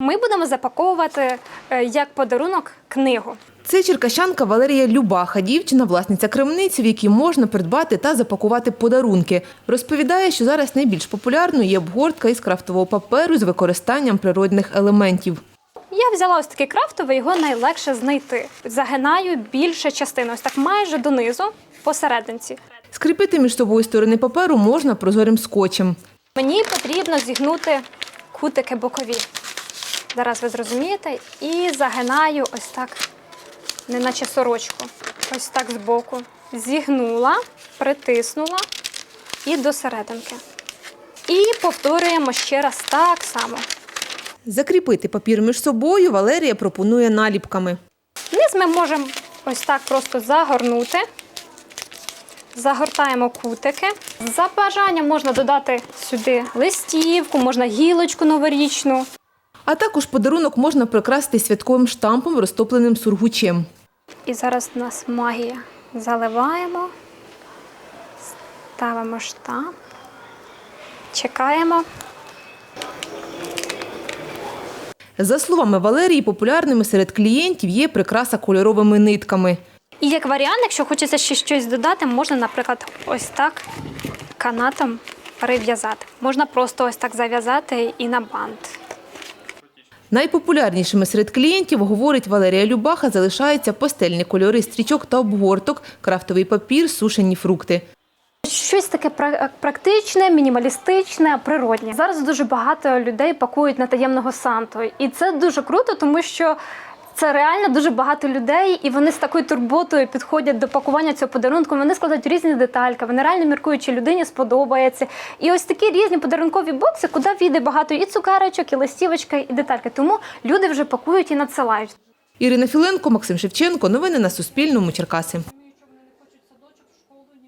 Ми будемо запаковувати е, як подарунок книгу. Це черкащанка Валерія Любаха, дівчина, власниця крамниці, в якій можна придбати та запакувати подарунки. Розповідає, що зараз найбільш популярною є обгортка із крафтового паперу з використанням природних елементів. Я взяла ось такий крафтовий, його найлегше знайти. Загинаю більше частину, ось так майже донизу, посерединці. Скріпити між собою сторони паперу можна прозорим скотчем. Мені потрібно зігнути кутики бокові. Зараз ви зрозумієте. І загинаю ось так, неначе сорочку. Ось так збоку. Зігнула, притиснула і до серединки. І повторюємо ще раз так само. Закріпити папір між собою Валерія пропонує наліпками. Низ ми можемо ось так просто загорнути. Загортаємо кутики. За бажанням можна додати сюди листівку, можна гілочку новорічну. А також подарунок можна прикрасити святковим штампом, розтопленим сургучем. І зараз у нас магія. Заливаємо, ставимо штамп, чекаємо. За словами Валерії, популярними серед клієнтів є прикраса кольоровими нитками. І як варіант, якщо хочеться ще щось додати, можна, наприклад, ось так канатом перев'язати. Можна просто ось так зав'язати і на бант. Найпопулярнішими серед клієнтів, говорить Валерія Любаха, залишаються пастельні кольори стрічок та обгорток, крафтовий папір, сушені фрукти. Щось таке пра- практичне, мінімалістичне, природнє. Зараз дуже багато людей пакують на таємного санту, і це дуже круто, тому що. Це реально дуже багато людей, і вони з такою турботою підходять до пакування цього подарунку. Вони складають різні детальки, вони реально міркують, чи людині сподобається. І ось такі різні подарункові бокси, куди війде багато і цукерочок, і листівочка, і детальки. Тому люди вже пакують і надсилають. Ірина Філенко, Максим Шевченко. Новини на Суспільному. Черкаси.